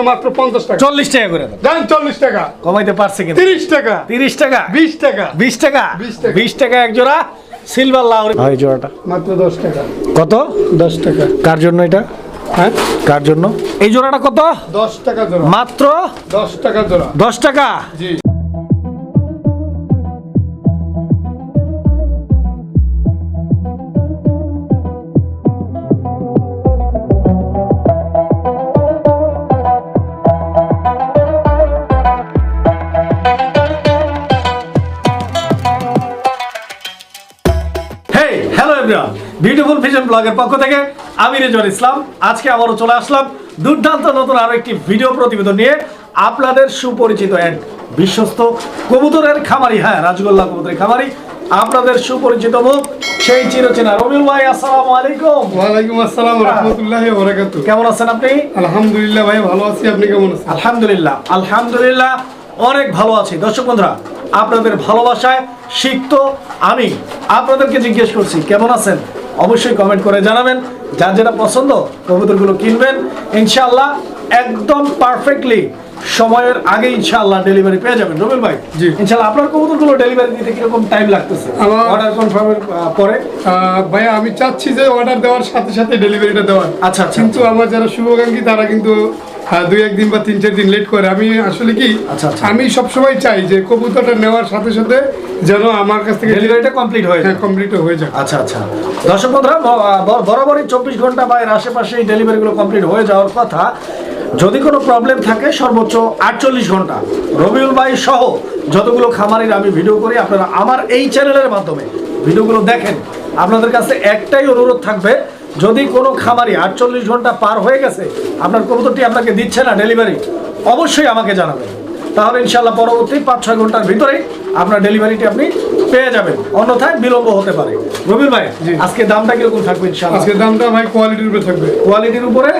মাত্র পঞ্চাশ টাকা। চল্লিশ টাকা করে দেন চল্লিশ টাকা। কমাইতে পারছে কিন্তু তিরিশ টাকা। তিরিশ টাকা? বিশ টাকা। বিশ টাকা? 20 টাকা। বিশ টাকা এক জোড়া সিলভার লাউরি। হয় জোড়াটা। মাত্র দশ টাকা। কত? দশ টাকা। কার জন্য এটা? হ্যাঁ? কার জন্য? এই জোড়াটা কত? দশ টাকা জোড়া। মাত্র দশ টাকা জোড়া। দশ টাকা? জি। বিউটিফুল ভিশন ব্লগের পক্ষ থেকে আমি রেজন ইসলাম। আজকে আবারও চলে আসলাম দুর্দান্ত নতুন আরও একটি ভিডিও প্রতিবেদন নিয়ে আপনাদের সুপরিচিত অ্যান্ড বিশ্বস্ত কবুতরের খামারি। হ্যাঁ রাজগোল্লা কবুতরের খামারি। আপনাদের সুপরিচিত মুখ সেই চিরচেনা রবিউল ভাই আসসালামু আলাইকুম। ওয়ালাইকুম আসসালাম রহমতুল্লাহ বরাকাতু। কেমন আছেন আপনি? আলহামদুলিল্লাহ ভাই ভালো আছি। আপনি কেমন আছেন? আলহামদুলিল্লাহ আলহামদুলিল্লাহ অনেক ভালো আছি। দর্শক বন্ধুরা আপনাদের ভালোবাসায় শিখতো আমি। আপনাদেরকে জিজ্ঞেস করছি কেমন আছেন? অবশ্যই কমেন্ট করে জানাবেন। যার যেটা পছন্দ কবুতরগুলো কিনবেন। ইনশাল্লাহ একদম পারফেক্টলি সময়ের আগে ইনশাআল্লাহ ডেলিভারি পেয়ে যাবেন। রবিল ভাই জি। ইনশাআল্লাহ আপনার কবুতরগুলো ডেলিভারি দিতে কীরকম টাইম লাগতেছে? অর্ডার কনফার্মের পরে? ভাইয়া আমি চাচ্ছি যে অর্ডার দেওয়ার সাথে সাথে ডেলিভারিটা দেওয়ার। আচ্ছা আচ্ছা। কিন্তু আমার যারা শুভাকাঙ্ক্ষী তারা কিন্তু আহ, দুই একদিন বা তিন চার দিন লেট করে। আমি আসলে কি আচ্ছা, আচ্ছা। আমি সবসময় চাই যে কবুতরটা নেওয়ার সাথে সাথে যেন আমার কাছ থেকে ডেলিভারিটা কমপ্লিট হয়ে হ্যাঁ যায়। কমপ্লিট হয়ে যায়। আচ্ছা আচ্ছা। দর্শক বন্ধুরা বরাবরই চব্বিশ ঘণ্টা বা এর আশেপাশে এই ডেলিভারিগুলো কমপ্লিট হয়ে যাওয়ার কথা। যদি কোনো প্রবলেম থাকে সর্বোচ্চ আটচল্লিশ ঘণ্টা। রবিউল ভাই সহ যতগুলো খামারের আমি ভিডিও করি আপনারা আমার এই চ্যানেলের মাধ্যমে ভিডিওগুলো দেখেন। আপনাদের কাছে একটাই অনুরোধ থাকবে যদি কোনো খামারি আটচল্লিশ ঘণ্টা পার হয়ে গেছে, আপনার কবুতরটি আপনাকে দিচ্ছে না ডেলিভারি, অবশ্যই আমাকে জানাবেন। তাহলে ইনশাল্লাহ পরবর্তী পাঁচ ছয় ঘণ্টার ভিতরে আপনার ডেলিভারিটি আপনি পেয়ে যাবেন। অন্যথায় বিলম্ব হতে পারে। রবির ভাই। আজকে দামটা কীরকম থাকবে ইনশাল্লাহ আজকে দামটা ভাই কোয়ালিটির উপরে থাকবে। কোয়ালিটির উপরে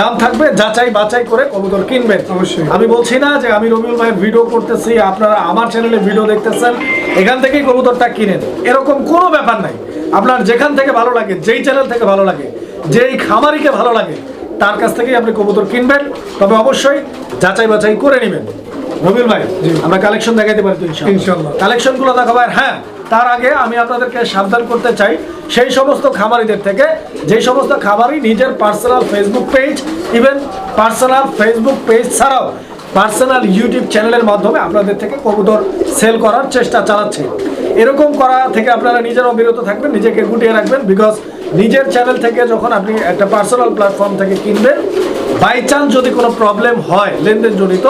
দাম থাকবে যাচাই বাছাই করে কবুতর কিনবেন। অবশ্যই। আমি বলছি না যে আমি রবিউল ভাইয়ের ভিডিও করতেছি আপনারা আমার চ্যানেলে ভিডিও দেখতেছেন এখান থেকেই কবুতরটা কিনেন এরকম কোনো ব্যাপার নাই। আপনার যেখান থেকে ভালো লাগে যেই চ্যানেল থেকে ভালো লাগে যেই খামারিকে ভালো লাগে তার কাছ থেকেই আপনি কবুতর কিনবেন। তবে অবশ্যই যাচাই বাছাই করে নেবেন। রবিউল ভাই আমরা কালেকশন দেখাইতে পারি তো। ইনশাআল্লাহ। কালেকশনগুলো দেখাবো আর হ্যাঁ তার আগে আমি আপনাদেরকে সাবধান করতে চাই সেই সমস্ত খামারিদের থেকে যে সমস্ত খামারি নিজের personal Facebook page even personal Facebook page ছাড়াও পার্সোনাল ইউটিউব চ্যানেলের মাধ্যমে আপনাদের থেকে কবুতর সেল করার চেষ্টা চালাচ্ছে। এরকম করা থেকে আপনারা নিজেরাও বিরত থাকবেন নিজেকে গুটিয়ে রাখবেন বিকজ নিজের চ্যানেল থেকে যখন আপনি একটা পার্সোনাল প্ল্যাটফর্ম থেকে কিনবেন বাই চান্স যদি কোনো প্রবলেম হয় লেনদেন জনিত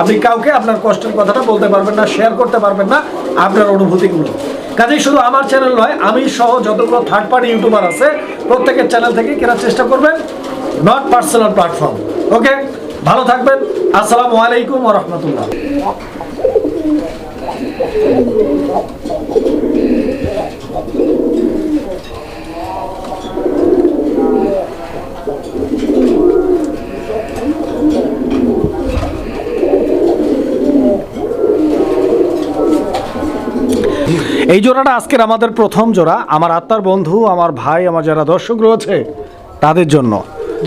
আপনি কাউকে আপনার কষ্টের কথাটা বলতে পারবেন না শেয়ার করতে পারবেন না, আপনার অনুভূতিগুলো। কাজেই শুধু আমার চ্যানেল নয়, আমি সহ যতগুলো থার্ড পার্টি ইউটিউবার আছে, প্রত্যেকের চ্যানেল থেকে কেনার চেষ্টা করবেন নট পার্সোনাল প্ল্যাটফর্ম ওকে ভালো থাকবেন, আসসালামু আলাইকুম রহমতুল্লাহ। এই জোড়াটা আজকের আমাদের প্রথম জোড়া। আমার আত্মার বন্ধু আমার ভাই আমার যারা দর্শক রয়েছে তাদের জন্য।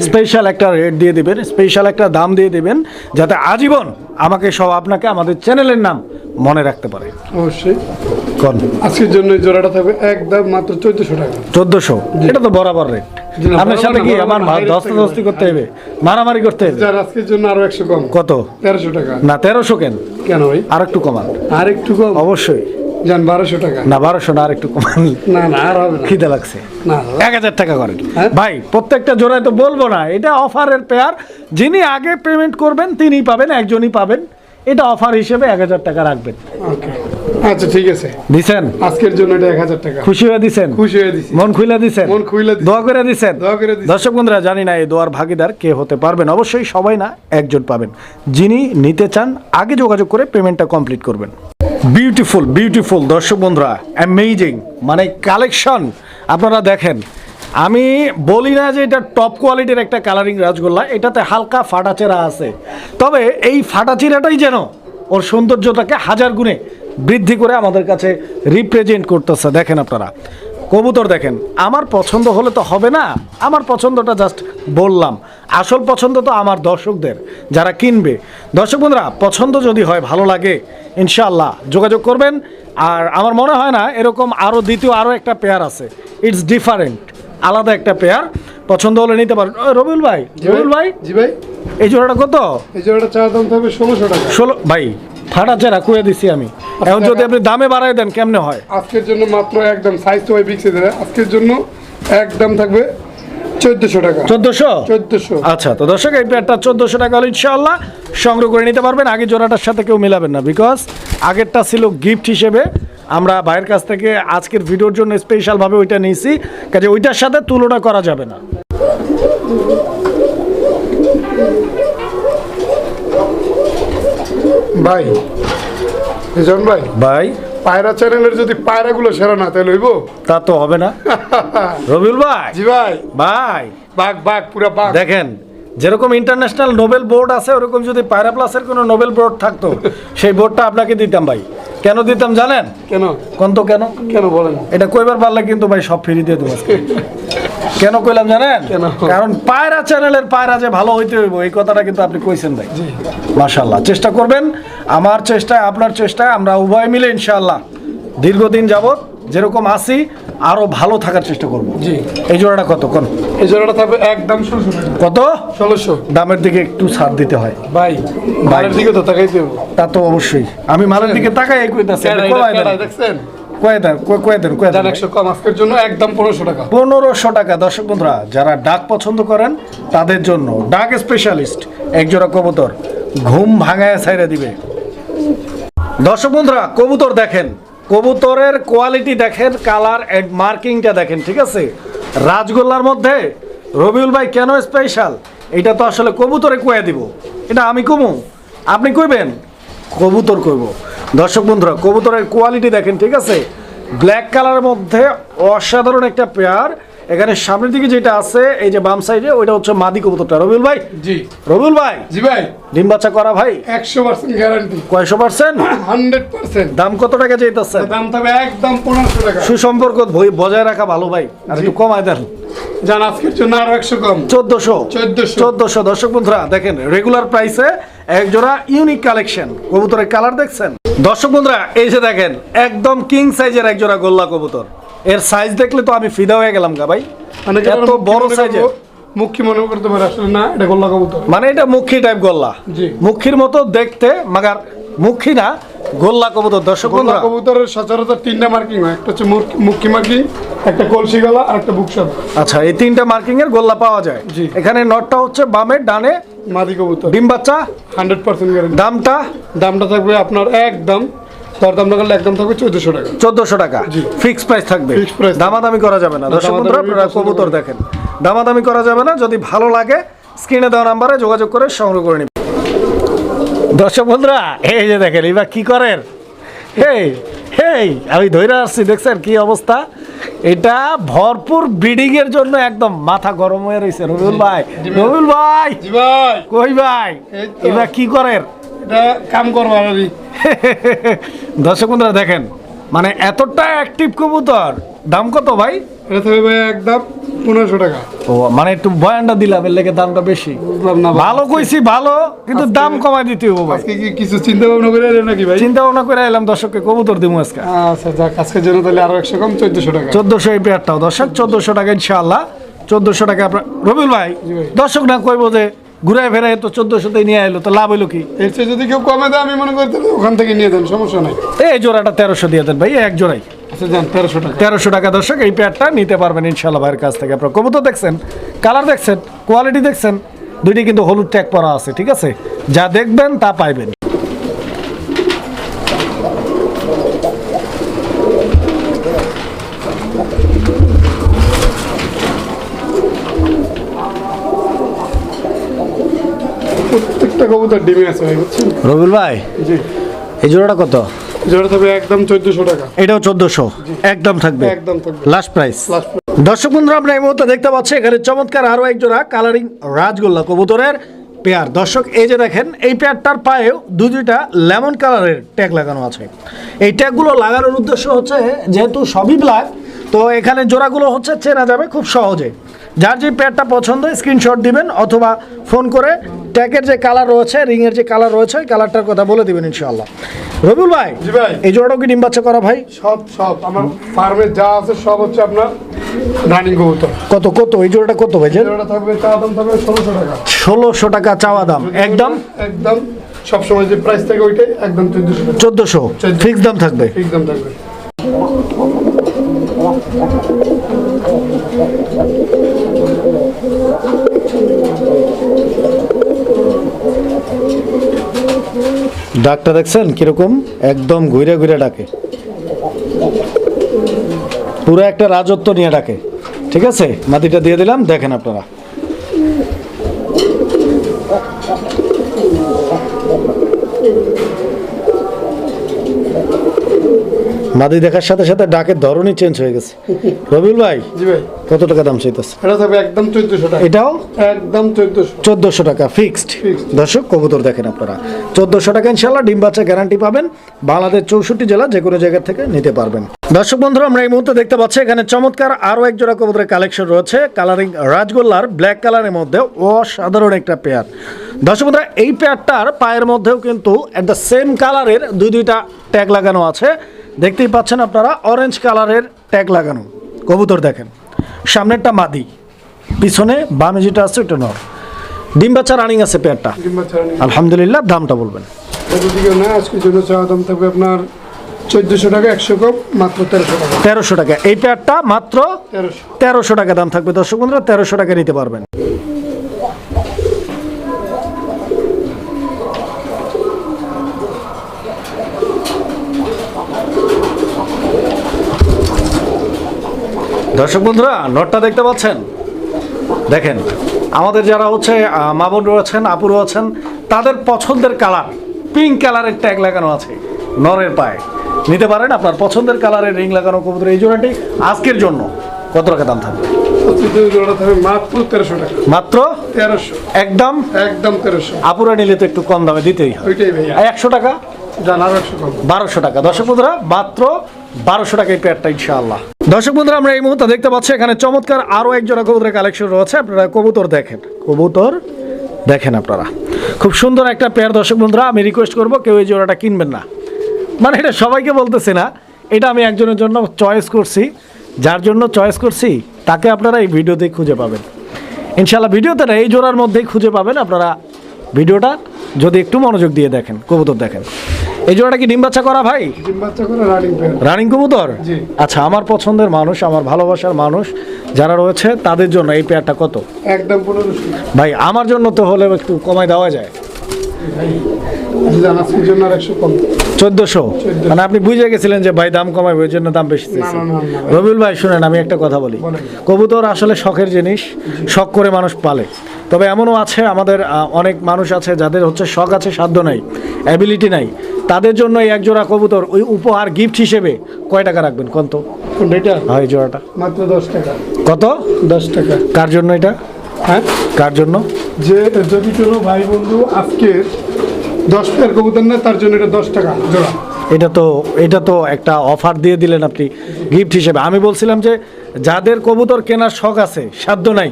স্পেশাল একটা রেট দিয়ে দেবেন স্পেশাল একটা দাম দিয়ে দেবেন যাতে আজীবন আমাকে সব আপনাকে আমাদের চ্যানেলের নাম মনে রাখতে পারে। অবশ্যই। কোন? আজকের জন্য এই জোড়াটা থাকবে একদম মাত্র চোদ্দশো টাকা। চোদ্দশো? এটা তো বরাবর রেট আপনার সাথে কি আমার বরাবর না, দস্তা high rate দস্তি করতে হবে? মারামারি করতে হবে? আজকের জন্য আরও একশো কম। কত? তেরোশো টাকা। না তেরোশো কেন? কেন ভাই? আর একটু কমান। আর একটু কম। অবশ্যই। যান বারোশো টাকা। না বারোশো না আর একটু কমান। না না আর হবে খিদে লাগছে। না। এক হাজার টাকা করেন হ্যাঁ? ভাই প্রত্যেকটা জোড়ায় তো বলব না এটা অফারের পেয়ার। যিনি আগে পেমেন্ট করবেন তিনিই পাবেন একজনই পাবেন। এটা অফার হিসেবে এক হাজার টাকা রাখবেন। আচ্ছা ঠিক আছে। দিছেন? আজকের জন্য এটা এক হাজার টাকা। খুশি হয়ে দিছেন? খুশি হয়ে দিছি। মন খুইলা দিছেন? মন খুইলা দোয়া করে দিছেন? দোয়া করে। দর্শক বন্ধুরা জানি না এই দোয়ার ভাগিদার কে হতে পারবেন। অবশ্যই সবাই না একজন পাবেন। যিনি নিতে চান আগে যোগাযোগ করে পেমেন্টটা কমপ্লিট করবেন। বিউটিফুল বিউটিফুল দর্শক বন্ধুরা অ্যামেজিং মানে কালেকশন আপনারা দেখেন। আমি বলি না যে এটা টপ কোয়ালিটির একটা কালারিং রাজগোল্লা, এটাতে হালকা ফাটাচেরা আছে। তবে এই ফাটাচেরাটাই যেন ওর সৌন্দর্যটাকে হাজার গুণে বৃদ্ধি করে আমাদের কাছে রিপ্রেজেন্ট করতেছে। দেখেন আপনারা কবুতর দেখেন আমার পছন্দ হলে তো হবে না আমার পছন্দটা জাস্ট বললাম। আসল পছন্দ তো আমার দর্শকদের যারা কিনবে। দর্শক বন্ধুরা পছন্দ যদি হয় ভালো লাগে ইনশাআল্লাহ যোগাযোগ করবেন। আর আমার মনে হয় না এরকম আরও দ্বিতীয় আরও একটা পেয়ার আছে। ইটস ডিফারেন্ট আলাদা একটা পেয়ার পছন্দ হলে নিতে পারেন। রবিউল ভাই রবিউল ভাই? জি ভাই। এই জোড়াটা কত? এই জোড়াটা চা দাম থাকবে ষোলোশো টাকা। ষোলো ভাই চেরা কুয়ে দিছি আমি। এখন যদি আপনি দামে বাড়াই দেন কেমনে হয়? আজকের জন্য মাত্র একদম সাইজ তো বিক্সে দেবে আজকের জন্য একদম থাকবে চোদ্দশো টাকা। চোদ্দোশো? চোদ্দশো। আচ্ছা তো দর্শক এই প্যাডটা চোদ্দোশো টাকা হলো সংগ্রহ করে নিতে পারবেন। আগে জোড়াটার সাথে কেউ মিলাবেন না বিকজ আগেরটা ছিল গিফট হিসেবে। আমরা ভাইয়ের কাছ থেকে আজকের ভিডিওর জন্য স্পেশালভাবে ওইটা নিয়েছি। কাজে ওইটার সাথে তুলনা করা যাবে না। ভাই। জন ভাই ভাই। পায়রা চ্যানেলের যদি পায়রাগুলো সেরা না তাহলে হইব? তা তো হবে না। রবিউল ভাই। জি ভাই। ভাই। বাঘ বাঘ পুরা বাঘ। দেখেন যেরকম ইন্টারন্যাশনাল নোবেল বোর্ড আছে ওরকম যদি পায়রা প্লাসের কোনো নোবেল বোর্ড থাকতো সেই বোর্ডটা আপনাকে দিতাম ভাই। কেন দিতাম জানেন? কেন? কোন তো কেন? কেন বলেন? এটা কইবার পারলে কিন্তু ভাই সব ফ্রি দিয়ে দেবো। কেন কইলাম জানেন? কারণ পায়রা চ্যানেলের পায়রা যে ভালো হইতে হইব এই কথাটা কিন্তু আপনি কইছেন ভাই। মাশাল্লাহ চেষ্টা করবেন আমার চেষ্টায় আপনার চেষ্টায় আমরা উভয় মিলে ইনশাআল্লাহ দীর্ঘদিন যাবত যেরকম আসি আরও ভালো থাকার চেষ্টা করব। জি। এই জোড়াটা কত? কোন? এই জোড়াটা থাকবে একদম ষোলোশো টাকা। কত? ষোলোশো। দামের দিকে একটু ছাড় দিতে হয়। ভাই বাইরের দিকে তো তাকাইতে হবে তা তো অবশ্যই। আমি মালের দিকে তাকাই কইতাছি দেখছেন? কয় দেন কয়- কয় দেন কয় দেন দেন একশো কম আজকের জন্য একদম পনেরোশো টাকা। পনেরোশো টাকা। দর্শক বন্ধুরা যারা ডাক পছন্দ করেন তাদের জন্য ডাক স্পেশালিস্ট একজোড়া কবুতর ঘুম ভাঙায় ছাইরে দিবে। দর্শক বন্ধুরা কবুতর দেখেন। কবুতরের কোয়ালিটি দেখেন কালার এন্ড মার্কিংটা দেখেন ঠিক আছে? রাজগোল্লার মধ্যে রবিউল ভাই কেন স্পেশাল এটা তো আসলে কবুতরে কয়ে দিব। এটা আমি কমু। আপনি কইবেন? কবুতর কইব। দর্শক বন্ধুরা কবুতরের কোয়ালিটি দেখেন ঠিক আছে? ব্ল্যাক কালারের মধ্যে অসাধারণ একটা পেয়ার এখানে সামনের দিকে যেটা আছে এই যে বাম সাইডে ওইটা হচ্ছে মাদি কবুতরটা। রবিউল ভাই? জি। রবিউল ভাই? জি ভাই। ডিম বাচ্চা করা ভাই? একশো পার্সেন্ট গ্যারান্টি কয়শো পার্সেন্ট হান্ড্রেড পার্সেন্ট দাম কত টাকা চাইতেছেন? দাম থাকবে একদম পনেরোশো টাকা। সুসম্পর্ক বজায় রাখা ভালো ভাই। আর একটু কমায় দেন। জান আজকের জন্য আরও একশো কম। চোদ্দশো। 1400 চোদ্দশো। দর্শক বন্ধুরা দেখেন রেগুলার প্রাইসে এক জোড়া ইউনিক কালেকশন কবুতরের কালার দেখছেন? দর্শক বন্ধুরা এই যে দেখেন একদম কিং সাইজের একজোড়া গোল্লা কবুতর। এর সাইজ দেখলে তো আমি ফিদা হয়ে গেলাম গা ভাই। মানে এত বড় সাইজের মুখী মনে করতে পারে আসলে না এটা গোল্লা কবুতর। মানে এটা মুখী টাইপ গোল্লা। জি। মুখীর মতো দেখতে মাগার মুখী না গোল্লা কবুতর। দর্শক গোল্লা কবুতরের সচরাচর তিনটা মার্কিং হয়। একটা হচ্ছে মুখ- মার্কিং একটা কলসি গলা আর একটা আচ্ছা এই তিনটা মার্কিং এর গোল্লা পাওয়া যায়। এখানে নটটা হচ্ছে বামে ডানে মাদি কবুতর। ডিম বাচ্চা। হান্ড্রেড পার্সেন্ট গ্যারান্টি দামটা? দামটা থাকবে আপনার একদম দর না করলে একদম থাকবে চোদ্দশো টাকা। চোদ্দশো টাকা। জি। ফিক্স প্রাইস থাকবে। দামাদামি করা যাবে না। দর্শক দামাদামি বন্ধুরা আপনারা কবুতর দেখেন। দামাদামি করা যাবে না। যদি ভালো লাগে স্ক্রিনে দেওয়া নাম্বারে যোগাযোগ করে সংগ্রহ করে দর্শক বন্ধুরা এই যে দেখেন এবার কি করেন? হেই হেই আমি ধৈর্য আসছি দেখছেন কি অবস্থা? এটা ভরপুর ব্রিডিং এর জন্য একদম মাথা গরম হয়ে রয়েছে রবিউল ভাই রবিউল ভাই! কই ভাই? এবার কি করেন? এটা কাম করব দর্শক বন্ধুরা দেখেন মানে এতটা অ্যাক্টিভ কবুতর দাম কত ভাই? এটা থাকবে ভাই একদম পনেরোশো টাকা। ও মানে একটু বয়ানটা দিলাম এর লেগে দামটা বেশি। বুঝলাম না ভাই। ভালো কইছি ভালো কিন্তু দাম কমাই দিতে হবে ভাই। আজকে কি কিছু চিন্তা ভাবনা করে এলেন নাকি ভাই? চিন্তা ভাবনা করে এলাম দর্শককে কবুতর দিব আজকে। আচ্ছা যাক আজকের জন্য তাহলে আরও একশো কম চোদ্দশো টাকা। চোদ্দশো এই পেয়ারটাও। দর্শক চোদ্দশো টাকা ইনশাআল্লাহ। চোদ্দশো টাকা আপনার রবিউল ভাই ভাই। দর্শক না কইবো যে ঘুরায় ফেরায় তো চোদ্দশোতেই নিয়ে এলো তো লাভ হইল কি? এর চেয়ে যদি কেউ কমে দেয় আমি মনে করি তাহলে ওখান থেকে নিয়ে দেন সমস্যা নাই। এই জোড়াটা তেরোশো দিয়ে দেন ভাই এক জোড়াই। তেরোশো টাকা। দর্শক এই প্যাডটা নিতে পারবেন ইনশাল্লাহ ভাইয়ের কাছ থেকে। আপনার কবুতর দেখছেন কালার দেখছেন কোয়ালিটি দেখছেন দুইটি কিন্তু হলুদ ট্যাগ করা আছে ঠিক আছে? যা দেখবেন তা পাইবেন। প্রত্যেকটা কবুতর ডিমে আছে ভাই বুঝছেন? রবিউল ভাই জি। এই জোড়াটা কত? জোড়া থাকবে একদম চোদ্দশো টাকা। এটাও চোদ্দশো। একদম থাকবে। একদম থাকবে। লাস্ট প্রাইস লাস্ট দর্শক বন্ধুরা আপনারা এই মুহূর্তে দেখতে পাচ্ছেন এখানে চমৎকার আরও এক জোড়া কালারিং রাজগোল্লা কবুতরের পেয়ার দর্শক এই যে দেখেন এই পেয়ারটার পায়েও দু দুইটা লেমন কালারের ট্যাগ লাগানো আছে। এই ট্যাগগুলো লাগানোর উদ্দেশ্য হচ্ছে যেহেতু সবই ব্ল্যাক তো এখানে জোড়াগুলো হচ্ছে চেনা যাবে খুব সহজে। যার যে প্যাডটা পছন্দ স্ক্রিনশট দিবেন অথবা ফোন করে ট্যাগের যে কালার রয়েছে রিংয়ের যে কালার রয়েছে ওই কালারটার কথা বলে দিবেন ইনশাআল্লাহ। রবিউল ভাই জি ভাই। এই জোড়াটাও কি ডিম বাচ্চা করা ভাই? সব সব। আমার ফার্মে যা আছে সব হচ্ছে আপনার রানিং কবুতর। কত কত? এই জোড়াটা কত ভাই যেটা থাকবে চা দাম থাকবে ষোলোশো টাকা। ষোলোশো টাকা চাওয়া দাম। একদম একদম সবসময় যে প্রাইস থাকে ওইটাই একদম চোদ্দশো টাকা। চোদ্দোশো? ফিক্স দাম থাকবে? ঠিক দাম থাকবে। ডাকটা দেখছেন? কীরকম? একদম ঘুরে ঘুরে ডাকে। পুরো একটা রাজত্ব নিয়ে ডাকে। ঠিক আছে? মাটিটা দিয়ে দিলাম, দেখেন আপনারা। মাদি দেখার সাথে সাথে ডাকের ধরনই চেঞ্জ হয়ে গেছে। রবিউল ভাই? জি ভাই। কত টাকা দাম চাইতেছে? এটা থাকবে একদম চোদ্দশো টাকা। এটাও? একদম চোদ্দশো। চোদ্দোশো টাকা ফিক্সড দর্শক কবুতর দেখেন আপনারা। চোদ্দোশো টাকা ইনশাল্লাহ ডিম বাচ্চা গ্যারান্টি পাবেন। বাংলাদেশ চৌষট্টি জেলা যে কোনো জায়গা থেকে নিতে পারবেন। দর্শক বন্ধুরা আমরা এই মুহূর্তে দেখতে পাচ্ছি এখানে চমৎকার আরও এক জোড়া কবুতরের কালেকশন রয়েছে। কালারিং রাজগোল্লার ব্ল্যাক কালারের মধ্যে অসাধারণ একটা পেয়ার দর্শক বন্ধুরা এই পেয়ারটার পায়ের মধ্যেও কিন্তু অ্যাট দ্য সেম কালারের দুই দুইটা ট্যাগ লাগানো আছে। দেখতেই পাচ্ছেন আপনারা অরেঞ্জ কালারের ট্যাগ লাগানো। কবুতর দেখেন। সামনেরটা মাদি পিছনে বামে যেটা আছে ওটা নর। ডিম বাচ্চা রানিং আছে পেয়ারটা। আলহামদুলিল্লাহ দামটা বলবেন। না আজকের জন্য চা দাম থাকবে আপনার চোদ্দশো টাকা একশো কপ মাত্র তেরোশো টাকা। তেরোশো টাকা। এই পেয়ারটা মাত্র তেরোশো টাকা দাম থাকবে। দর্শক বন্ধুরা তেরোশো টাকা নিতে পারবেন। দর্শক বন্ধুরা নটটা দেখতে পাচ্ছেন? দেখেন আমাদের যারা হচ্ছে মা বোন রয়েছেন আপু রয়েছেন তাদের পছন্দের কালার পিঙ্ক কালারের ট্যাগ লাগানো আছে নরের পায়ে। নিতে পারেন আপনার পছন্দের কালারের রিং লাগানো কবুতর এই জোড়াটি আজকের জন্য। কত টাকা দাম থাকবে? মাত্র তেরোশো টাকা। মাত্র? তেরোশো। একদম? একদম তেরোশো। আপুরা নিলে তো একটু কম দামে দিতেই একশো টাকা? বারোশো টাকা। দর্শক বন্ধুরা মাত্র বারোশো টাকা এই পেয়ারটা, ইনশাআল্লাহ। দর্শক বন্ধুরা, আমরা এই মুহূর্তে দেখতে পাচ্ছি, এখানে চমৎকার আরও এক জোড়া কবুতরের কালেকশন রয়েছে। আপনারা কবুতর দেখেন কবুতর দেখেন আপনারা। খুব সুন্দর একটা পেয়ার, দর্শক বন্ধুরা, আমি রিকোয়েস্ট করব, কেউ এই জোড়াটা কিনবেন না। মানে এটা সবাইকে বলতেছি না, এটা আমি একজনের জন্য চয়েস করছি। যার জন্য চয়েস করছি, তাকে আপনারা এই ভিডিওতেই খুঁজে পাবেন। ইনশাল্লাহ ভিডিওতে না, এই জোড়ার মধ্যেই খুঁজে পাবেন আপনারা। ভিডিওটা যদি একটু মনোযোগ দিয়ে দেখেন, কবুতর দেখেন। এই জোড়াটা কি ডিম বাচ্চা করা ভাই? ডিম বাচ্চা করে রানিং রানিং কবুতর? জি। আচ্ছা আমার পছন্দের মানুষ আমার ভালোবাসার মানুষ যারা রয়েছে তাদের জন্য এই পেয়ারটা কত? একদম পনেরোশো ভাই আমার জন্য তো হলে একটু কমায় দেওয়া যায়। চোদ্দশো? মানে আপনি বুঝে গেছিলেন যে ভাই দাম কমাবে ওই জন্য দাম বেশি না চেয়েছেন। না না না। রবিউল ভাই শুনেন আমি একটা কথা বলি। কবুতর আসলে শখের জিনিস শখ করে মানুষ পালে। তবে এমনও আছে আমাদের অনেক মানুষ আছে যাদের হচ্ছে শখ আছে সাধ্য নাই অ্যাবিলিটি নাই। তাদের জন্য এক জোড়া কবুতর ওই উপহার গিফট হিসেবে কয় টাকা রাখবেন? কত? কোনটা এটা হয় জোড়াটা। মাত্র দশ টাকা। কত? দশ টাকা। কার জন্য এটা? হ্যাঁ? কার জন্য? যে যদি কোনো ভাই বন্ধু আজকে দশ পেয়ার কবুতর নেয় তার জন্য এটা দশ টাকা জোড়া। এটা তো এটা তো একটা অফার দিয়ে দিলেন আপনি গিফট হিসেবে। আমি বলছিলাম যে যাদের কবুতর কেনার শখ আছে সাধ্য নাই।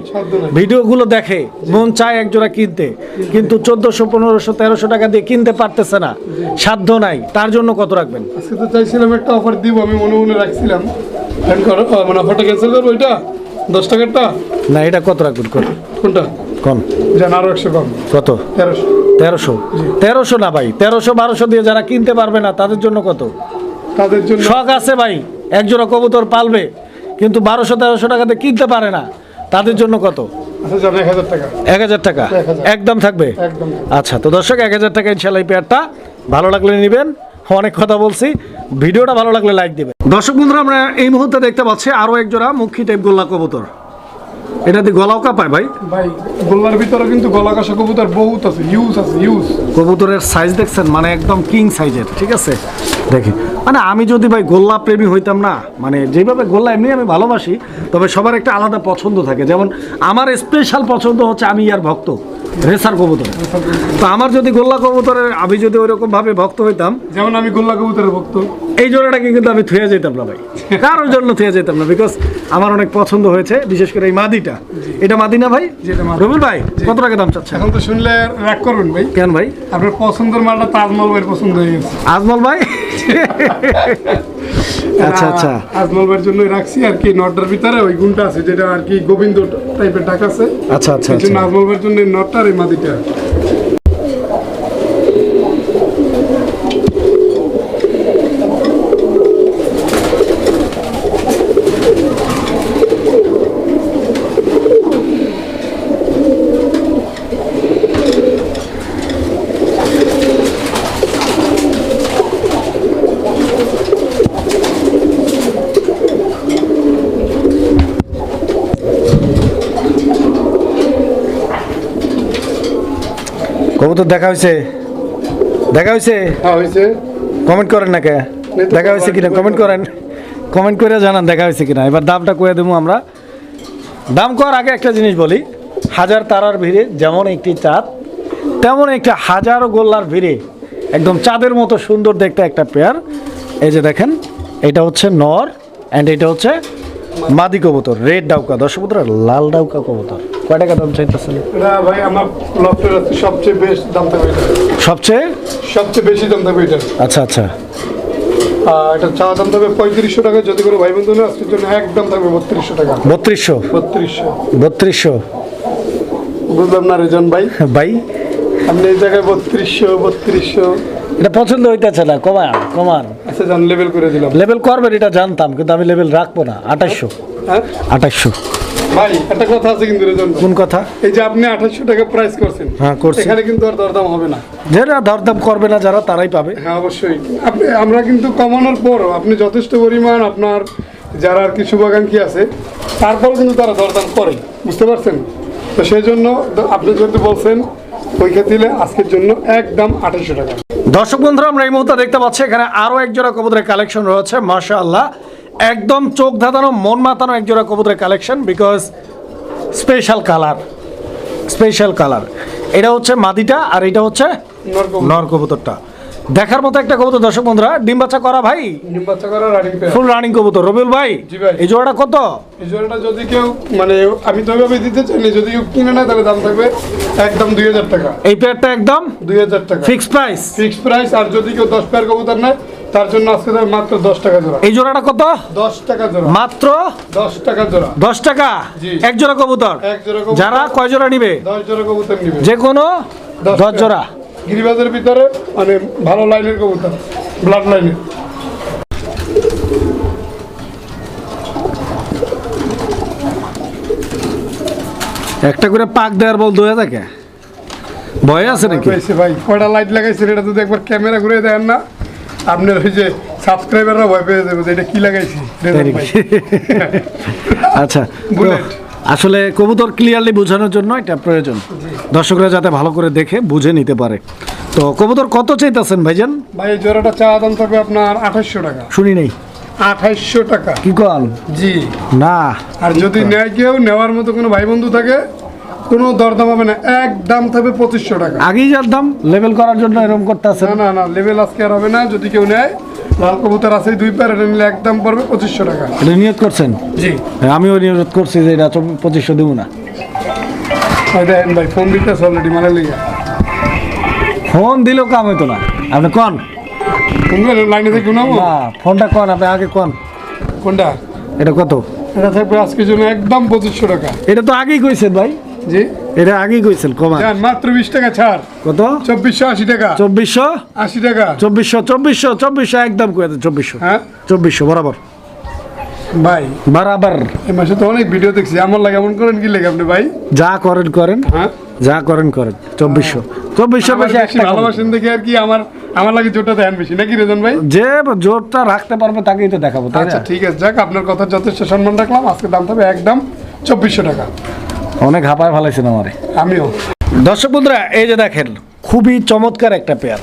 ভিডিওগুলো দেখে মন চায় এক জোড়া কিনতে। কিন্তু চোদ্দোশো পনেরোশো তেরোশো টাকা দিয়ে কিনতে পারতেছে না। সাধ্য নাই। তার জন্য কত রাখবেন? আজকে তো চাইছিলাম একটা অফার দিব আমি মনে মনে রাখছিলাম। মানে অফারটা ক্যান্সেল করব ওইটা দশ টাকারটা? না এটা কত রাখবেন? কোনটা? কম জান আরও একশো কম। কত? তেরোশো। তেরোশো? তেরোশো না ভাই তেরোশো বারোশো দিয়ে যারা কিনতে পারবে না তাদের জন্য কত? তাদের জন্য শখ আছে ভাই একজোড়া কবুতর পালবে। কিন্তু বারোশো তেরোশো টাকাতে কিনতে পারে না। তাদের জন্য কত? আচ্ছা এক হাজার টাকা। এক হাজার টাকা? 1000 একদম থাকবে? আচ্ছা তো দর্শক এক হাজার টাকা ইনশাল্লাহ এই পেয়ারটা ভালো লাগলে নেবেন। অনেক কথা বলছি। ভিডিওটা ভালো লাগলে লাইক দিবেন। দর্শক বন্ধুরা আমরা এই মুহূর্তে দেখতে পাচ্ছি আরও একজোড়া মুখী টাইপ গোল্লা কবুতর। এটা দিয়ে গলাও কাঁপায় ভাই? ভাই গোল্লার ভিতরে কিন্তু গলা কষা কবুতর বহুত আছে ইউজ আছে ইউজ কবুতরের সাইজ দেখছেন মানে একদম কিং সাইজের ঠিক আছে? দেখি। মানে আমি যদি ভাই গোল্লা প্রেমী হইতাম না মানে যেভাবে গোল্লা এমনি আমি ভালোবাসি তবে সবার একটা আলাদা পছন্দ থাকে। যেমন আমার স্পেশাল পছন্দ হচ্ছে আমি ইয়ার ভক্ত রেসার কবুতর। তো আমার যদি গোল্লা কবুতরের আমি যদি ওইরকম ভাবে ভক্ত হইতাম যেমন আমি গোল্লা কবুতরের ভক্ত। এই জোড়াটাকে কিন্তু আমি থুয়ে যেতাম না ভাই। কারোর জন্য থুয়ে যেতাম না বিকজ আমার অনেক পছন্দ হয়েছে বিশেষ করে এই মাদিটা। এটা? এটা মাদিনা ভাই? রবিল ভাই কত টাকা দাম চাচ্ছেন? এখন তো শুনলে রাগ করবেন ভাই। কেন ভাই? আপনার পছন্দের মালটা তাজমহল ভাইয়ের পছন্দ হয়ে গেছে। আজমল ভাই? আচ্ছা আচ্ছা। আজমল ভাইয়ের জন্যই রাখছি আর কি নটটার ভিতরে ওই গুণটা আছে যেটা আর কি গোবিন্দ টাইপের ডাক আছে। আচ্ছা আচ্ছা আচ্ছা। আজমল ভাইয়ের জন্য এই নটটা আর এই মাদিটা। কবুতর দেখা হয়েছে দেখা হয়েছে হ্যাঁ কমেন্ট করেন না কে? দেখা হয়েছে কিনা? কমেন্ট করেন। কমেন্ট করে জানান দেখা হয়েছে কিনা। এবার দামটা কয়ে দেবো আমরা। দাম করার আগে একটা জিনিস বলি। হাজার তারার ভিড়ে যেমন একটি চাঁদ তেমন একটা হাজারো গোল্লার ভিড়ে একদম চাঁদের মতো সুন্দর দেখতে একটা পেয়ার। এই যে দেখেন এটা হচ্ছে নর অ্যান্ড এটা হচ্ছে মাদি কবুতর রেড ডাউকা। দশ কবুতর লাল ডাউকা কবুতর। কয় টাকা দাম চাইতেছেন? ভাই আমার লফটের সবচেয়ে বেস্ট দাম থাকবে সবচেয়ে? সবচেয়ে বেশি দাম থাকবে এটা আচ্ছা আচ্ছা। এটা চা দাম থাকবে পঁয়ত্রিশশো টাকা যদি কোনো ভাই বন্ধু না আজকের জন্য একদম থাকবে বত্রিশশো টাকা। বত্রিশশো? বত্রিশশো। বত্রিশশো? বুঝলাম না রেজন ভাই? ভাই? আপনি এই জায়গায় বত্রিশশো বত্রিশশো। এটা পছন্দ হইতেছে না কমান কমান। আচ্ছা লেভেল করে দিলাম। লেভেল করবেন এটা জানতাম কিন্তু আমি লেভেল রাখব না আঠাশশো। হ্যাঁ? আঠাশশো। ভাই একটা কথা আছে কিন্তু রেজন কোন কথা? এই যে আপনি আঠাশশো টাকা প্রাইস করছেন হ্যাঁ, করছি। এখানে কিন্তু আর দরদাম হবে না। যারা দরদাম করবে না যারা তারাই পাবে। হ্যাঁ অবশ্যই। আপনি আমরা কিন্তু কমানোর পরও আপনি যথেষ্ট পরিমাণ আপনার যারা আর কি শুভাকাঙ্ক্ষী আছে তারপরও কিন্তু তারা দরদাম করে। বুঝতে পারছেন? তো সেই জন্য আপনি যেহেতু বলছেন ক্ষেত্রে আজকের জন্য একদম আঠাশশো টাকা। দর্শক বন্ধুরা আমরা এই মুহূর্তে দেখতে পাচ্ছি এখানে আরও এক জোড়া কবুতরের কালেকশন রয়েছে মাশা আল্লাহ একদম চোখ ধাঁধানো মন মাতানো এক জোড়া কবুতরের collection because special colour special colour এটা হচ্ছে মাদিটা আর এটা হচ্ছে নর কবুতরটা। দেখার মতো একটা কবুতর দর্শক বন্ধুরা ডিম বাচ্চা করা ভাই? ডিম বাচ্চা করা রানিং পেয়ার ফুল রানিং কবুতর। রবিউল ভাই জি ভাই। এই জোড়াটা কত? এই জোড়াটা যদি কেউ মানে আমি তো ওইভাবে দিতে চাইনি যদি কেউ কিনে নেয় তাহলে দাম থাকবে একদম দুই হাজার টাকা। এই পেয়ারটা একদম দুই হাজার টাকা। ফিক্স প্রাইস ফিক্স প্রাইস আর যদি কেউ দশ পেয়ার কবুতর নেয় তার জন্য আজকে মাত্র দশ টাকা জোড়া। এই জোড়াটা কত? দশ টাকা জোড়া। মাত্র? দশ টাকা জোড়া। দশ টাকা। এক জোড়া কবুতর? যারা কয় জোড়া নিবে? দশ জোড়া কবুতর নিবে। যে কোনো দশ জোড়া। গিরিবাজের ভিতরে মানে ভালো লাইনের কবুতর ব্লাড লাইনের। একটা করে পাক দেওয়ার বল দুয়ে থাকে। ভয় আছে নাকি? ভাই। কয়টা লাইট লাগাইছে এটা যদি একবার ক্যামেরা ঘুরে দেন না। আপনার ওই যে সাবস্ক্রাইবাররা ভয় পেয়ে যাবে যে এটা কি লাগাইছি? আচ্ছা আসলে কবুতর ক্লিয়ারলি বোঝানোর জন্য এটা প্রয়োজন। দর্শকরা যাতে ভালো করে দেখে বুঝে নিতে পারে। তো কবুতর কত চাইতেছেন ভাইজান? ভাই জোড়াটা চা দাম থাকবে আপনার আঠাশশো টাকা। শুনি নেই। আঠাইশশো টাকা। কি কন জি। না। আর যদি নেয় কেউ নেওয়ার মতো কোনো ভাই বন্ধু থাকে কোনো দরদাম হবে না। এক দাম থাকবে পঁচিশশো টাকা। আগেই যার দাম লেভেল করার জন্য এরকম করতে আছেন না না না লেভেল আজকে আর হবে না যদি কেউ নেয় লাল কবুতর আছে দুই প্যার এটা নিলে একদম পড়বে পঁচিশশো টাকা। এটা নিয়ত করছেন? জি। হ্যাঁ, আমিও নিয়ত করছি যে এটা পঁচিশশো দেবো না। দেখেন ভাই ফোন দিতে অলরেডি মানে লিগে। ফোন দিলেও কাম হইতো না। আপনি কন? ফোন লাইনে থেকে নামো না ফোনটা কন? আপনি আগে কন? কোনটা? এটা কত? এটা থাকবে আজকের জন্য একদম পঁচিশশো টাকা। এটা তো আগেই কইছেন ভাই। জি। এটা আগেই কইছেন কমা। মাত্র বিশ টাকা ছাড়। কত? চব্বিশশো আশি টাকা। চব্বিশশো? আশি টাকা। চব্বিশশো চব্বিশশো চব্বিশশো একদম কয়ে দেন চব্বিশশো। হ্যাঁ? চব্বিশশো বরাবর। ভাই। বরাবর। এই মাসে তো অনেক ভিডিও দেখছি আমার লাগে এমন করেন কি লেগে আপনি ভাই? যা করেন করেন। হ্যাঁ? যা করেন করেন চব্বিশশো। চব্বিশশো বেশি একটা ভালোবাসেন দেখে আর কি আমার আমার লাগে জোরটা দেন বেশি নাকি রেজন ভাই? যে জোরটা রাখতে পারবে তাকেই তো দেখাবো আচ্ছা ঠিক আছে যাক আপনার কথা যথেষ্ট সম্মান রাখলাম আজকে দাম থাকবে একদম চব্বিশশো টাকা। অনেক হাঁপায় ভালাইছেন আমারে। আমিও। দর্শক বন্ধুরা এই যে দেখেন খুবই চমৎকার একটা পেয়ার।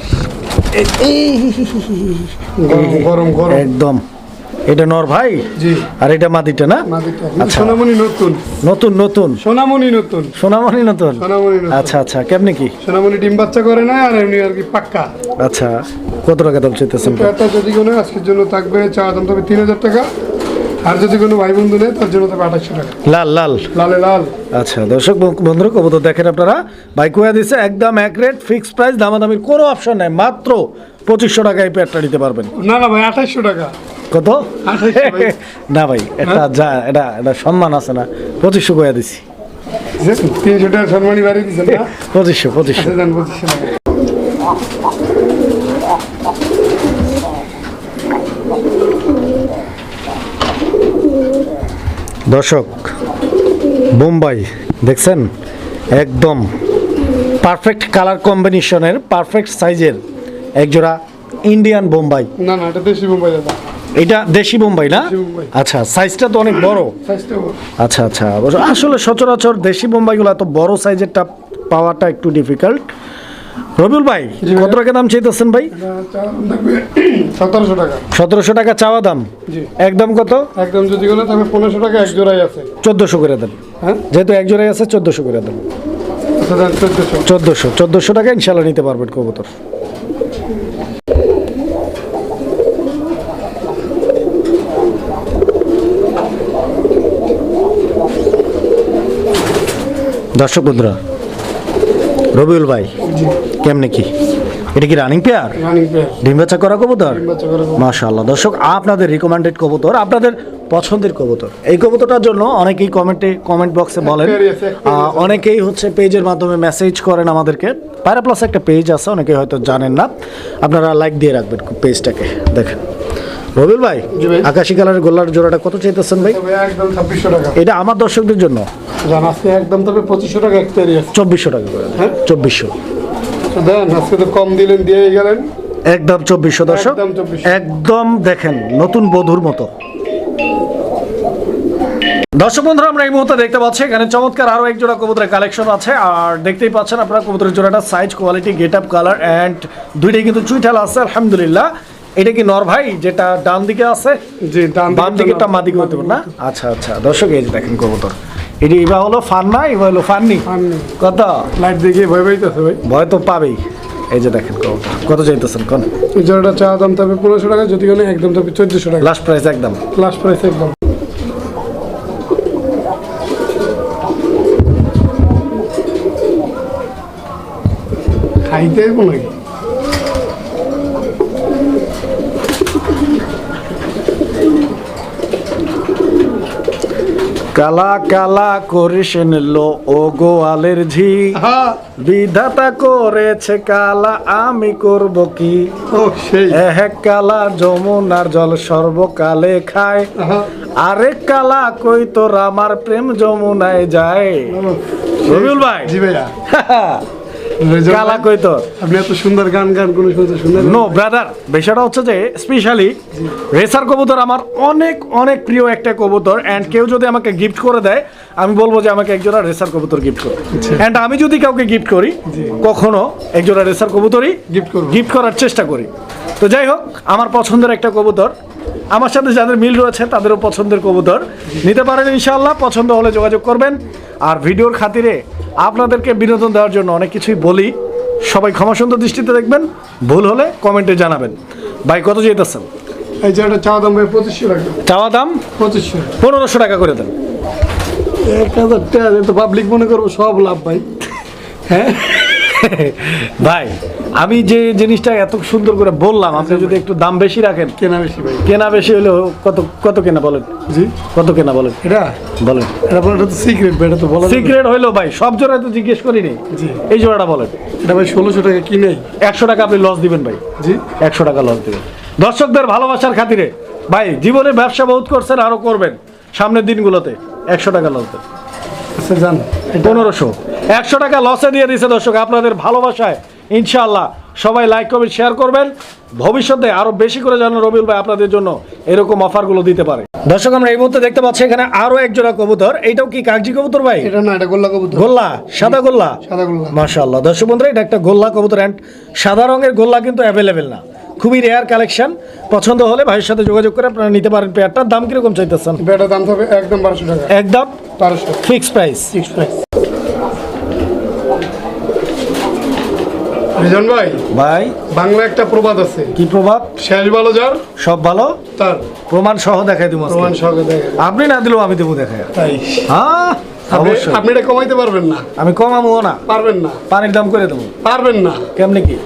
গরম গরম একদম। এটা নর ভাই? জি। আর এটা মাদিটা না? মাদিটা। আচ্ছা। সোনামণি নতুন। নতুন নতুন? সোনামণি নতুন। সোনামণি নতুন? আচ্ছা আচ্ছা। কেমনি কি? সোনামণি ডিম বাচ্চা করে না আর এমনি আর কি পাক্কা। আচ্ছা। কত টাকা দাম চাইতেছেন? পেয়ারটা যদি কোনো আজকের জন্য থাকবে চা দাম তবে তিন হাজার টাকা। আর যদি কোনো ভাই বন্ধু নেই তার জন্য তবে আঠাশশো টাকা। লাল লাল। লালে লাল। আচ্ছা দর্শক বন্ধু- বন্ধুরা কবুতর দেখেন আপনারা। বাইক হয়ে দিচ্ছে একদম এক রেট ফিক্সড প্রাইস দামাদামির কোনো অপশন নাই। মাত্র পঁচিশশো টাকায় পেয়ারটা নিতে পারবেন। না না ভাই আঠাশশো টাকা। কত? না ভাই এটা যা এটা এটা সম্মান আছে না। পঁচিশশো কয়া দিছি। পঁচিশশো পঁচিশশো আচ্ছা যান পঁচিশশো টাকা দর্শক বোম্বাই দেখছেন? একদম পারফেক্ট কালার কম্বিনেশনের পারফেক্ট সাইজের একজোড়া ইন্ডিয়ান বোম্বাই। না না এটা দেশি মুম্বাই দাদা। এটা দেশি বোম্বাই না? আচ্ছা সাইজটা তো অনেক বড়। আচ্ছা আচ্ছা আসলে সচরাচর দেশি বোম্বাইগুলো এত বড় সাইজেরটা পাওয়াটা একটু ডিফিকাল্ট রবিউল ভাই কত টাকা দাম চাইতেছেন ভাই? সতেরোশো টাকা। সতেরোশো টাকা চাওয়া দাম? একদম কত? একদম যদি তবে পনেরোশো টাকা এক জোড়াই আছে। চোদ্দোশো করে দেন। হ্যাঁ? যেহেতু এক জোড়াই আছে চোদ্দোশো করে দেন। আচ্ছা চোদ্দোশো চোদ্দোশো টাকা ইনশাল্লাহ নিতে পারবেন কবুতর। দর্শক বন্ধুরা রবিউল ভাই কেমনে কি? এটা কি রানিং পেয়ার ডিম বাচ্চা করা কবুতর? মাশাআল্লাহ। দর্শক আপনাদের রিকমেন্ডেড কবুতর আপনাদের পছন্দের কবুতর। এই কবুতরটার জন্য অনেকেই কমেন্টে কমেন্ট বক্সে বলেন। অনেকেই হচ্ছে পেজের মাধ্যমে মেসেজ করেন আমাদেরকে। পায়রা প্লাস একটা পেজ আছে অনেকেই হয়তো জানেন না। আপনারা লাইক দিয়ে রাখবেন পেজটাকে দেখেন। রবিল ভাই আকাশি কালারের গোল্লার জোড়াটা কত চাইতেছেন ভাই? একদম ছাব্বিশশো টাকা। এটা আমার দর্শকদের জন্য। আজকে একদম তবে পঁচিশশো টাকা এক চব্বিশশো টাকা করে। হ্যাঁ? চব্বিশশো। দেন আজকে তো কম দিলেন দিয়ে গেলেন। একদম চব্বিশশো দর্শক। একদম দেখেন নতুন বধুর মতো। দর্শক বন্ধুরা আমরা এই মুহূর্তে দেখতে পাচ্ছি এখানে চমৎকার আরও এক জোড়া কবুতরের কালেকশন আছে। আর দেখতেই পাচ্ছেন আপনারা কবুতরের জোড়াটা size quality get up colour and দুইটাই কিন্তু চুইঠাল আছে আলহামদুলিল্লাহ। এটা কি নর ভাই যেটা ডান দিকে আছে? জি ডান বাম দিকেটা মা দিকে হতে পারে না? আচ্ছা আচ্ছা। দর্শক এই যে দেখেন কবুতর। এটি এবার হলো ফান না এবার হলো ফাননি। কত? লাইট দেখে ভয় পাইতেছে ভাই। ভয় তো পাবেই। এই যে দেখেন কত চাইতেছেন? কোন? এই জোড়াটা চা দাম তবে পনেরোশো টাকা যদি কোনো একদম তবে চোদ্দশো টাকা। লাস্ট প্রাইস একদম। লাস্ট প্রাইস একদম। খাইতে নাকি? কালা কালা করিসেন লো ও গোয়ালের ঝি হ্যাঁ বিধাতা করেছে কালা আমি করব কি? এহ কালা যমুনার জল সর্বকালে খায়। আরেক আরে কালা কই তোর আমার প্রেম যমুনায় যায়? রবিউল ভাই। জি ভাইয়া। কালা কই তোর? আপনি এত সুন্দর গান গান কোনো শুনতে সুন্দর নো ব্রাদার বিষয়টা হচ্ছে যে স্পেশালি রেসার কবুতর আমার অনেক অনেক প্রিয় একটা কবুতর অ্যান্ড কেউ যদি আমাকে গিফট করে দেয় আমি বলব যে আমাকে একজোড়া রেসার কবুতর গিফট করে। অ্যান্ড আমি যদি কাউকে গিফট করি কখনো একজোড়া রেসার কবুতরই করব। গিফট করার চেষ্টা করি। তো যাই হোক আমার পছন্দের একটা কবুতর। আমার সাথে যাদের মিল রয়েছে তাদেরও পছন্দের কবুতর। নিতে পারেন ইনশাল্লাহ পছন্দ হলে যোগাযোগ করবেন। আর ভিডিওর খাতিরে আপনাদেরকে বিনোদন দেওয়ার জন্য অনেক কিছুই বলি। সবাই ক্ষমাসুন্দর দৃষ্টিতে দেখবেন ভুল হলে কমেন্টে জানাবেন। ভাই কত যেতেছেন এই যে একটা চাওয়া দাম ভাই পঁচিশশো টাকা। চাওয়া দাম? পঁচিশশো পনেরোশো টাকা করে দেন। এক হাজার টাকা তো পাবলিক মনে করব সব লাভ ভাই। হ্যাঁ? ভাই আমি যে জিনিসটা এত সুন্দর করে বললাম আপনি যদি একটু দাম বেশি রাখেন। কেনা বেশি ভাই। কেনা বেশি হলেও কত কত কেনা বলেন? জি? কত কেনা বলেন? এটা? বলেন। এটা বলে এটা তো সিক্রেট ভাই এটা তো বলা যাবে না। সিক্রেট হইল ভাই সব জোড়ায় তো জিজ্ঞেস করিনি। জি। এই জোড়াটা বলেন। এটা ভাই ষোলোশো টাকা কিনে। একশো টাকা আপনি লস দিবেন ভাই। জি? একশো টাকা লস দিবেন। দর্শকদের ভালোবাসার খাতিরে ভাই জীবনে ব্যবসা বহুত করছেন আরও করবেন। সামনের দিনগুলোতে একশো টাকা লস দেন। আচ্ছা জান পনেরোশো। একশো টাকা লসে দিয়ে দিছে দর্শক আপনাদের ভালোবাসায়। ইনশাআল্লাহ সবাই লাইক করবেন শেয়ার করবেন। ভবিষ্যতে আরও বেশি করে যেন রবিউল ভাই আপনাদের জন্য এরকম অফারগুলো দিতে পারে। দর্শক আমরা এই মুহূর্তে দেখতে পাচ্ছি এখানে আরও একজোড়া কবুতর। এইটাও কি কাগজি কবুতর ভাই? এটা না এটা গোল্লা কবুতর। গোল্লা? সাদা গোল্লা? সাদা গোল্লা। মাশাআল্লাহ। দর্শক বন্ধুরা এটা একটা গোল্লা কবুতর অ্যান্ড সাদা রঙের গোল্লা কিন্তু অ্যাভেলেবেল না। খুবই রেয়ার কালেকশন পছন্দ হলে ভাইয়ের সাথে যোগাযোগ করে আপনারা নিতে পারেন পেয়ারটার। দাম কীরকম চাইতেছেন? বেটার দাম হবে একদম বারোশো টাকা। একদম? বারোশো fix price six price Bijon ভাই ভাই বাংলা একটা প্রবাদ আছে। কি প্রভাব শেষ ভালো যার? সব ভালো? তার। প্রমাণ সহ দেখাই দিব প্রমাণ সহজে দেখে আপনি না দিলেও আমি দেবো দেখাই তাই। হ্যাঁ আপনি অবশ্যই। আপনি এটা কমাইতে পারবেন না। আমি কমাবো না। পারবেন না। পানির দাম করে দেবো। পারবেন না। কেমনি কি?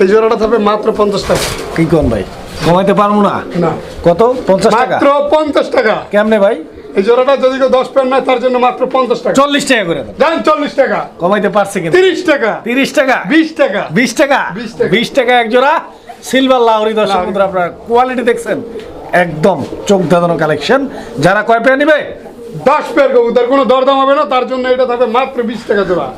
এই জোড়াটা থাকবে মাত্র পঞ্চাশ টাকা। কি কোন ভাই? কমাইতে পারব না? না। কত? পঞ্চাশ টাকা? মাত্র পঞ্চাশ টাকা। কেমনে ভাই? এই জোড়াটা যদি কেউ দশ প্যান্ট নেয় তার জন্য মাত্র পঞ্চাশ টাকা। চল্লিশ টাকা করে দেন চল্লিশ টাকা। কমাইতে পারছে কিন্তু। তিরিশ টাকা। তিরিশ টাকা? বিশ টাকা। বিশ টাকা? 20 টাকা। বিশ টাকা এক জোড়া। সিলভার লাউরি দশ। আপনার কোয়ালিটি দেখছেন। একদম চোখ ধাঁধানো কালেকশন যারা কয় পেয়ে নিবে? দশ পেয়ার কবুতর কোনো দরদাম হবে না তার জন্য এটা থাকবে মাত্র বিশ টাকা জোড়া।